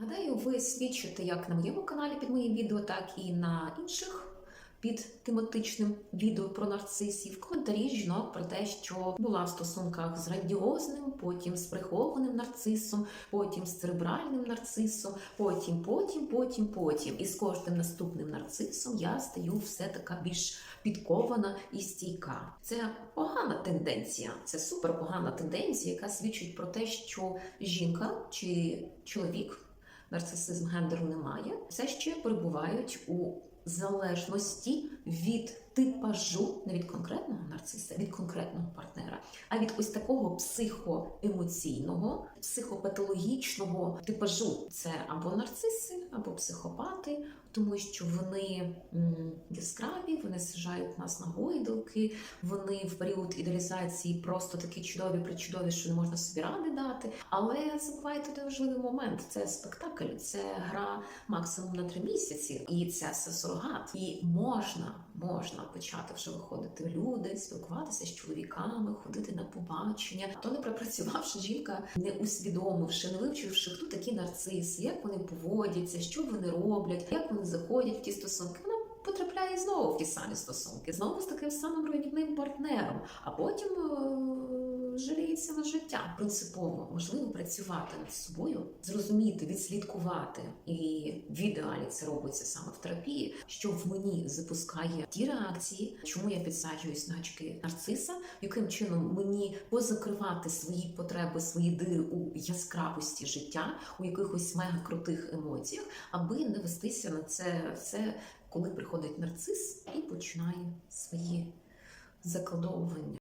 Гадаю, ви свідчите як на моєму каналі під моїм відео, так і на інших. Під тематичним відео про нарцисів коментарі жінок про те, що була в стосунках з грандіозним, потім з прихованим нарцисом, потім з церебральним нарцисом, потім, потім, потім, потім. І з кожним наступним нарцисом я стаю все така більш підкована і стійка. Це погана тенденція, це супер погана тенденція, яка свідчить про те, що жінка чи чоловік, нарцисизм гендеру немає, все ще перебувають у залежності від типажу, не від конкретного нарциса, від конкретного партнера, а від ось такого психоемоційного, психопатологічного типажу. Це або нарциси, або психопати, тому що вони яскраві, вони сажають нас на гойдалки, вони в період ідеалізації просто такі чудові, причудові, що не можна собі ради дати. Але забувайте той важливий момент: це спектакль, це гра максимум на три місяці, і це все сурогат. І можна, можна почати вже виходити люди, спілкуватися з чоловіками, ходити на побачення. То не пропрацювавши жінка, не усвідомивши, не вивчивши, хто такі нарциси, як вони поводяться, що вони роблять, як вони заходять в ті стосунки. Потрапляє знову в ті самі стосунки, знову з таким самим руйнівним партнером, а потім е, жаліється на життя. Принципово можливо працювати над собою, зрозуміти, відслідкувати, і в ідеалі це робиться саме в терапії, що в мені запускає ті реакції, чому я підсаджуюсь на гачки нарциса, яким чином мені позакривати свої потреби, свої дири у яскравості життя, у якихось мега крутих емоціях, аби не вестися на це все, коли приходить нарцис і починає свої заколдовування.